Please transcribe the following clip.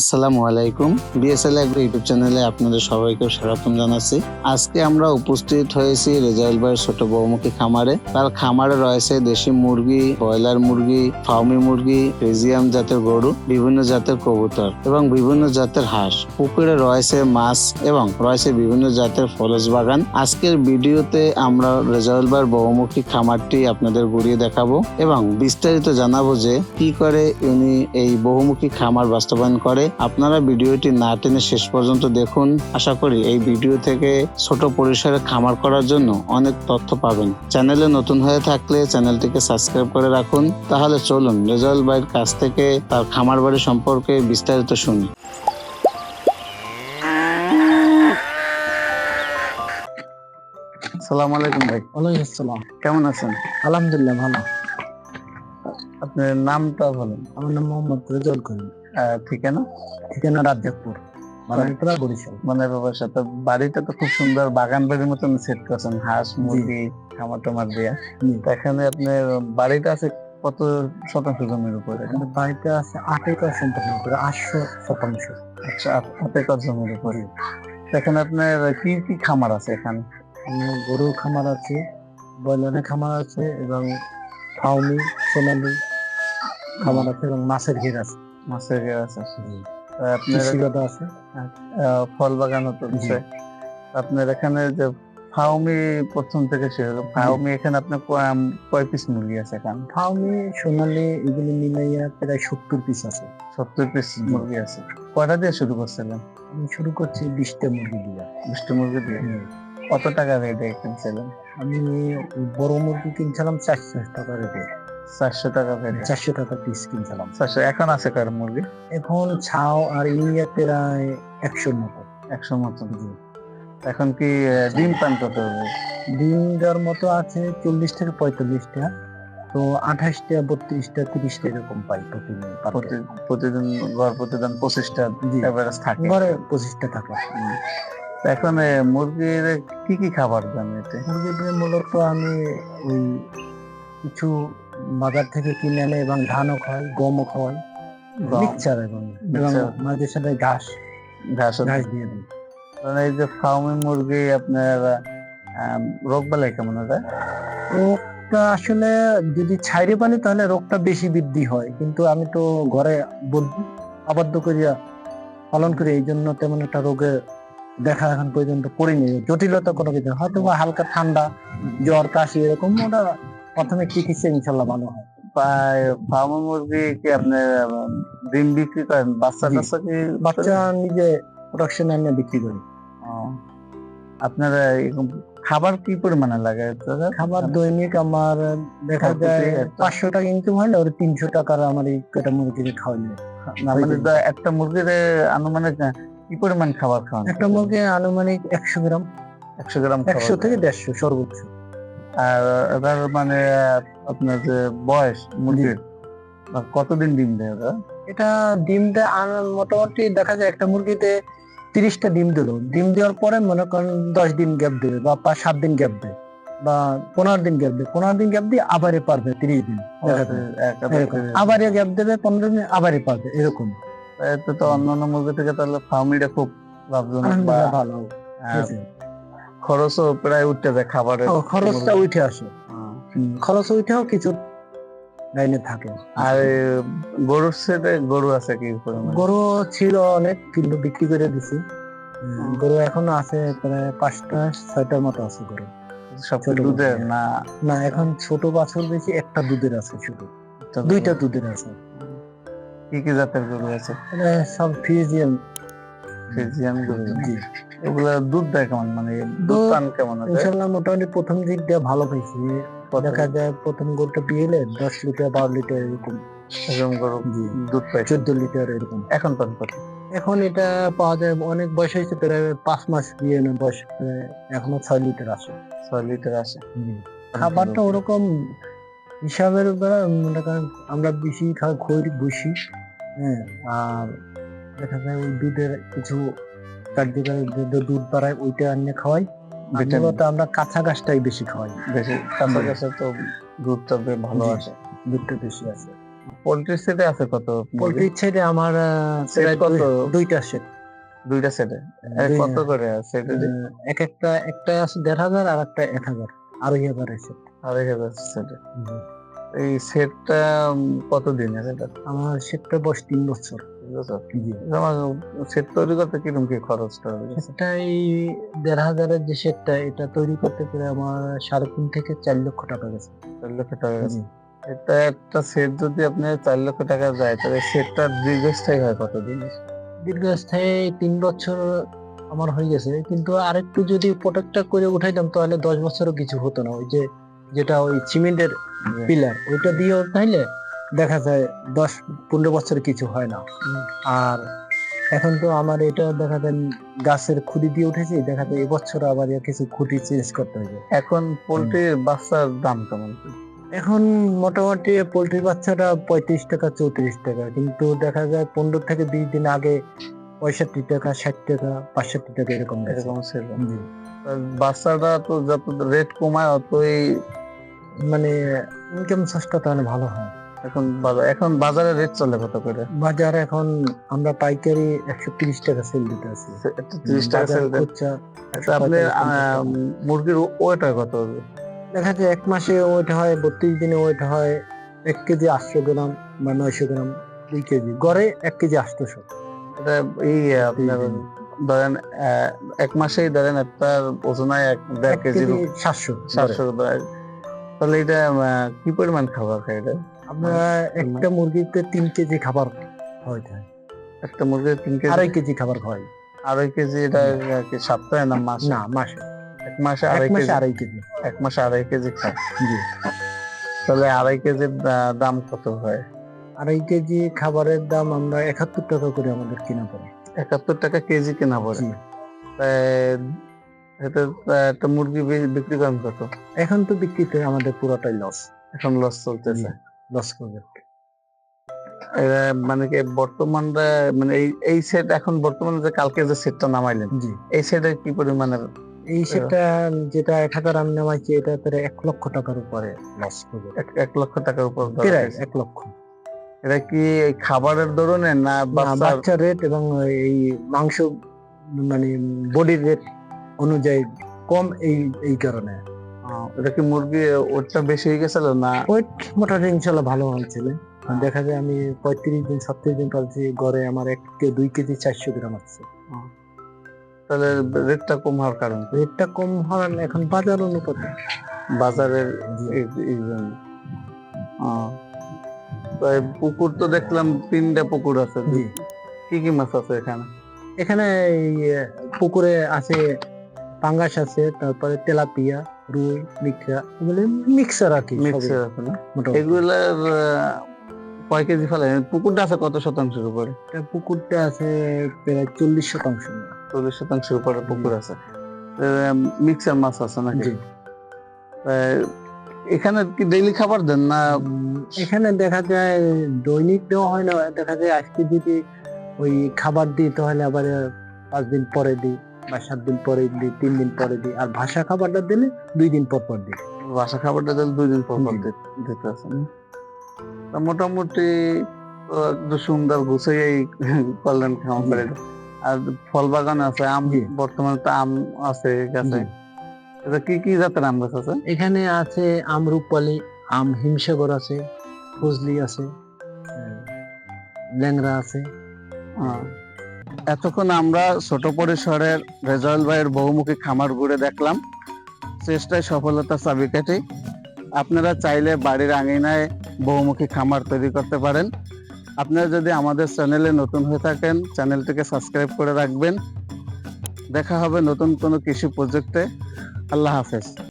আসসালামু আলাইকুম। BSL agro YouTube চ্যানেলে আপনাদের সবাইকে স্বাগতম জানাচ্ছি। আজকে আমরা উপস্থিত হয়েছি রেজাউল ভাইয়ের ছোট বহুমুখী খামারে। তার খামারে রয়েছে দেশি মুরগি, ব্রয়লার মুরগি, ফার্মি মুরগি রেজিয়াম জাতের গরু, বিভিন্ন জাতের কবুতর এবং বিভিন্ন জাতের হাঁস। পুকুরে রয়েছে মাছ এবং রয়েছে বিভিন্ন জাতের ফলস বাগান। আজকের ভিডিওতে আমরা রেজাউল ভাইয়ের বহুমুখী খামারটি আপনাদের ঘুরিয়ে দেখাবো এবং বিস্তারিত জানাব যে কি করে উনি এই বহুমুখী খামার বাস্তবায়ন করে আপনারা ভিডিওটি না টেনে শেষ পর্যন্ত দেখুন। আশা করি এই ভিডিও থেকে ছোট পরিসরে খামার করার জন্য অনেক তথ্য পাবেন। চ্যানেলে নতুন হয়ে থাকলে চ্যানেলটিকে সাবস্ক্রাইব করে রাখুন। তাহলে চলুন রেজাউল ভাইয়ের কাছ থেকে তার খামার বাড়ি সম্পর্কে বিস্তারিত শুনি। আসসালামু আলাইকুম ভাই। ওয়ালাইকুম আসসালাম। কেমন আছেন? আলহামদুলিল্লাহ ভালো। আপনার নামটা বলেন। আমার নাম মোহাম্মদ রেজাউল করিম। ঠিকানা? ঠিকানা রাজ্জাকপুর বানারপুরা বরিশাল। মানে বাবার সাথে বাড়িটা তো খুব সুন্দর বাগান বাড়ির মতন সেট করছেন। হাঁস মুরগি খামার টামার দিয়া। এখানে আপনার বাড়িটা আছে কত শতাংশ জমির উপরে? বাড়িতে আছে আট একর সম্পন্ন করে আটশো শতাংশ। আচ্ছা আট একর জমির উপরে। এখানে আপনার কি কি খামার আছে এখানে গরুর খামার আছে ব্রয়লারের খামার আছে এবং ফাউমি সোনালি খামার আছে এবং মাছের ঘের আছে। মাছের ঘের আছে। আপনার আছে। ফল বাগানও আছে আপনার এখানে যে ফাউমি প্রথম থেকে শুরু ফাউমি এখানে আপনার কয়- পিস মুরগি আছে এখানে? ফাউমি সোনালি এগুলি মিলাইয়া প্রায় সত্তর পিস আছে। সত্তর পিস মুরগি আছে। কয়টা দিয়ে শুরু করছিলেন? আমি শুরু করছি বিশটা মুরগি দিয়া। মিষ্টি মুরগি দিয়ে? কত টাকা রেটে কিনছিলেন? আমি বড় মুরগি কিনছিলাম চারশো টাকা রেটে চারশো টাকা রেটে চারশো টাকা পিস কিনছিলাম। চারশো এখন আছে কার মুরগি? এখন ছাও আর ইন্ডিয়া প্রায় একশোর মতো। একশো মতন এখন কি ডিম পান কত ডিম দেওয়ার মতো আছে চল্লিশ থেকে পঁয়তাল্লিশটা তো আঠাশটা বত্রিশটা তিরিশটা এরকম পাই প্রতিদিন প্রতিদিন গড় প্রতিদিন পঁচিশটা। এভারেজ থাকে। ঘরে পঁচিশটা থাকে। তো এখন মুরগির কি কি খাবার দেন এতে? মুরগিদের মূলত আমি ওই কিছু বাজার থেকে কিনে আনে এবং ধানও খায় গমও খাওয়াই গম, মিক্সচার এবং এবং মাঝে সাথে ঘাস ঘাস ঘাস দিয়ে দিই কারণ এই যে ফার্মি মুরগি আপনার রোগ বালাই কেমন আছে রোগটা আসলে যদি ছাইরে পানি তাহলে রোগটা বেশি বৃদ্ধি হয়। কিন্তু আমি তো ঘরে বদ্ধ আবদ্ধ করিয়া পালন করি এই জন্য তেমন একটা রোগে দেখা এখন পর্যন্ত পড়িনি। জটিলতা কোনো কিছু। হয়তো বা হালকা ঠান্ডা জ্বর কাশি এরকম ওটা প্রাথমিক চিকিৎসা ইনশাল্লাহ ভালো হয়? ফার্মি মুরগি কি আপনার ডিম বিক্রি করেন? বাচ্চা টাচ্চা কি বাচ্চা নিজে প্রোডাকশন এনে বিক্রি করি। আপনারা এরকম খাবার কি পরিমাণে লাগে? খাবার দৈনিক আমার দেখা যায় পাঁচশো টাকা ইনকাম হয় ওর তিনশো টাকার আমার এই কটা মুরগিকে খাওয়াই মানে একটা মুরগির আনুমানিক কি পরিমাণ খাবার খাওয়ান? একটা মুরগি আনুমানিক একশো গ্রাম। একশো গ্রাম একশো থেকে দেড়শো সর্বোচ্চ। আর এটার মানে আপনার যে বয়স মুরগির কতদিন ডিম দেয় ওরা? এটা ডিমটা মোটামুটি দেখা যায় একটা মুরগিতে তিরিশটা ডিম দিল। ডিম দেওয়ার পরে মনে করেন দশ দিন গ্যাপ দেবে বা পাঁচ সাত দিন গ্যাপ দেবে বা পনেরো দিন গ্যাপ দেবে পনেরো দিন গ্যাপ দিয়ে আবারই পারবে তিরিশ দিন। আবারই গ্যাপ দেবে পনেরো দিন আবারই পারবে এরকম। তো অন্যান্য মুরগি থেকে তাহলে ফার্মিটা খুব লাভজনক ভালো। হয়েছে। খরচও প্রায় উঠতে যায় খাবারের খরচটা উঠে আসে। খরচ উঠেও কিছু লাইনে থাকে। আর গরুর গরু আছে কি গরু ছিল অনেক কিন্তু বিক্রি করে দিছি। গরু এখনও আছে প্রায় পাঁচটা ছয়টার মতো আছে গরু। সব দুধের না? না এখন ছোট বাছুর বেশি একটা দুধের আছে শুধু। দুইটা দুধের? আছে। কি কি জাতের গরু আছে? সব গরু এগুলা দুধ দেয় কেমন? মানে দুধ দুধ পান কেমন ইনশাল্লাহ মোটামুটি প্রথম দিক দিয়ে ভালো পাইছি দেখা যায় প্রথম গরুটা বিয়েলে দশ লিটার বারো লিটার এরকম। এরকম গরু দুধ পাইছে। চোদ্দ লিটার এরকম। এখন পান কত? এখন এটা পাওয়া যায় অনেক বয়স হয়েছে প্রায় পাঁচ মাস বিয়ে না বয়স এখনও ছয় লিটার আসে ছয় লিটার আসে খাবারটা ওরকম হিসাবের উপরে মনে করেন আমরা বেশি খাই খই বসি হ্যাঁ আর দেখা যায় ওই দুধের কিছু কার্যকারী দুধ বাড়ায় ওইটা আনিয়ে খাওয়াই। মূলত আমরা কাঁচা গাছটাই বেশি খাওয়াই। বেশি। কাঁচা গাছে তো দুধটা বেশ ভালো। আসে দুধটা বেশি আছে। পোল্ট্রি সেটে আছে কত পোল্ট্রির ছেড়ে আমার কত? দুইটা সেট। দুইটা সেটে? কত করে সেটে এক একটা একটা আছে দেড় হাজার আর একটা এক হাজার আড়াই হাজার সেট। আড়াই হাজার সেটে। এই সেটটা কত দিনের এটা? আমার সেটটা বয়স তিন বছর। সেট তৈরি করতে কীরকম কি খরচটা সেটটা এই দেড় হাজারের যে সেটটা এটা তৈরি করতে পেরে আমার সাড়ে তিন থেকে চার লক্ষ টাকা গেছে। চার লক্ষ টাকা গেছে। এটা একটা সেট যদি আপনি চার লক্ষ টাকা যায় তাহলে সেটটা দীর্ঘস্থায়ী হয় কতদিন? দীর্ঘস্থায়ী তিন বছর আমার হয়ে গেছে। কিন্তু আরেকটু যদি প্রোটেক্টটা করে উঠাইতাম তাহলে দশ বছরও কিছু হতো না। ওই যে যেটা ওই সিমেন্টের পিলার ওইটা দিয়ে উঠাইলে দেখা যায় দশ পনেরো বছর কিছু হয় না। আর এখন তো আমার এটা দেখা যায় গাছের খুঁটি দিয়ে উঠেছি দেখা যায় এবছর আবার কিছু খুঁটি চেঞ্জ করতে হবে। এখন পোলট্রির বাচ্চার দাম কেমন? এখন মোটামুটি পোল্ট্রির বাচ্চাটা পঁয়ত্রিশ টাকা চৌত্রিশ টাকা। কিন্তু দেখা যায় পনেরো থেকে বিশ দিন আগে পঁয়ষট্টি টাকা ষাট টাকা পাঁচষট্টি টাকা এরকম। এরকম ছিল। বাচ্চাটা তো যত রেট কমায় অতই মানে ইনকাম সোর্সটা তাহলে ভালো হয়। এখন বাজার এখন বাজারে রেট চলে কত করে? বাজার এখন আমরা পাইকারি একশো তিরিশ টাকা সেল দিতে আছি। ত্রিশ টাকা। খুচরা আচ্ছা, আপনি মুরগির ওয়েট কত হবে? দেখা যায় এক মাসে ওয়েট হয় বত্রিশ দিনে ওয়েট হয় এক কেজি আটশো গ্রাম বা নয়শো গ্রাম দুই কেজি। গড়ে এক কেজি আটশোশো। এটা এই আপনার ধরেন এক মাসেই ধরেন আপনার ওজন হয় এক দেড় কেজি সাতশো। সাতশো তাহলে এটা কি পরিমাণ খাবার খায় এটা? আমরা একটা মুরগিতে তিন কেজি খাবার হয় একটা মুরগির তিন কেজি? আড়াই কেজি খাবার খাওয়াই আড়াই কেজি এটা কি সপ্তাহে না মাসে? না মাসে। এক মাসে আড়াই কেজি? আড়াই কেজি। এক মাসে আড়াই কেজি খায়? জি। তাহলে আড়াই কেজির দাম কত হয়? আড়াই কেজি খাবারের দাম আমরা একাত্তর টাকা করে আমাদের কিনা পড়ে। একাত্তর টাকা কেজি কেনা পড়ে। এটা একটা মুরগি বিক্রি করেন কত? এখন তো বিক্রিতে আমাদের পুরোটাই লস এখন লস চলতেছে। মানে কি বর্তমানে মানে এই এই সেট এখন বর্তমানে যে কালকে যে সেটটা নামাইলেন জি। এই কি পরিমাণের? এই সেটা যেটা এক হাজার আমি নামাইছি এটা প্রায় এক লক্ষ টাকার উপরে। লস করবে এক- লক্ষ টাকার উপর প্রায় এক লক্ষ। এটা কি এই খাবারের ধরনে না বাচ্চার রেট এবং এই মাংস মানে বডির রেট অনুযায়ী কম এই এই কারণে। এটা কি মুরগি ওটা বেশি হয়ে গেছিল না? ওয়েট মোটামুটি ইনশাল্লাহ ভালো হয়েছিল। দেখা যায় আমি পঁয়ত্রিশ দিন ছত্রিশ দিন পালছি গড়ে আমার এক কে দুই কেজি চারশো গ্রাম আছে। তাহলে রেটটা কম হওয়ার কারণ রেটটা কম হওয়ার এখন বাজার অনুপাতে। বাজারের পুকুর তো দেখলাম তিনটা পুকুর আছে। কি কি মাছ আছে এখানে? এখানে এই পুকুরে আছে পাঙ্গাস আছে তারপরে তেলাপিয়া রুই মিক্সা এগুলো মিক্সার আর কি। এগুলার কয় কেজি ফেলে? পুকুরটা আছে কত শতাংশের উপরে? পুকুরটা আছে প্রায় চল্লিশ শতাংশ। চল্লিশ শতাংশের উপরে পুকুর আছে। মিক্সার মাছ আছে নাকি? এখানে কি ডেইলি খাবার দেন না? এখানে দেখা যায় দৈনিক দেওয়া হয় না দেখা যায় আজকে যদি ওই খাবার দিই তাহলে আবার পাঁচ দিন পরে দিই। বা সাত দিন পরে দিই তিন দিন পরে দিই। আর ভাষা খাবারটা দিলে দুই দিন পর পর দিই। ভাষা খাবারটা দিলে দুই দিন পর পর। দিতে- আছে মোটামুটি একটু সুন্দর গুছাই করলেন খামার আর ফল বাগান আছে আম বর্তমানে তো আম আছে গাছে এটা কি কি জাতের আম গাছ আছে? এখানে আছে আম রূপালি আম হিমসাগর আছে ফজলি আছে ল্যাংরা আছে। এতক্ষণ আমরা ছোট পরিসরের রেজাউল ভাইয়ের বহুমুখী খামার ঘুরে দেখলাম। চেষ্টায় সফলতা চাবিকাঠি আপনারা চাইলে বাড়ির আঙিনায় বহুমুখী খামার তৈরি করতে পারেন। আপনারা যদি আমাদের চ্যানেলে নতুন হয়ে থাকেন, চ্যানেলটিকে সাবস্ক্রাইব করে রাখবেন। দেখা হবে নতুন কোনো কৃষি প্রজেক্টে। আল্লাহ হাফেজ।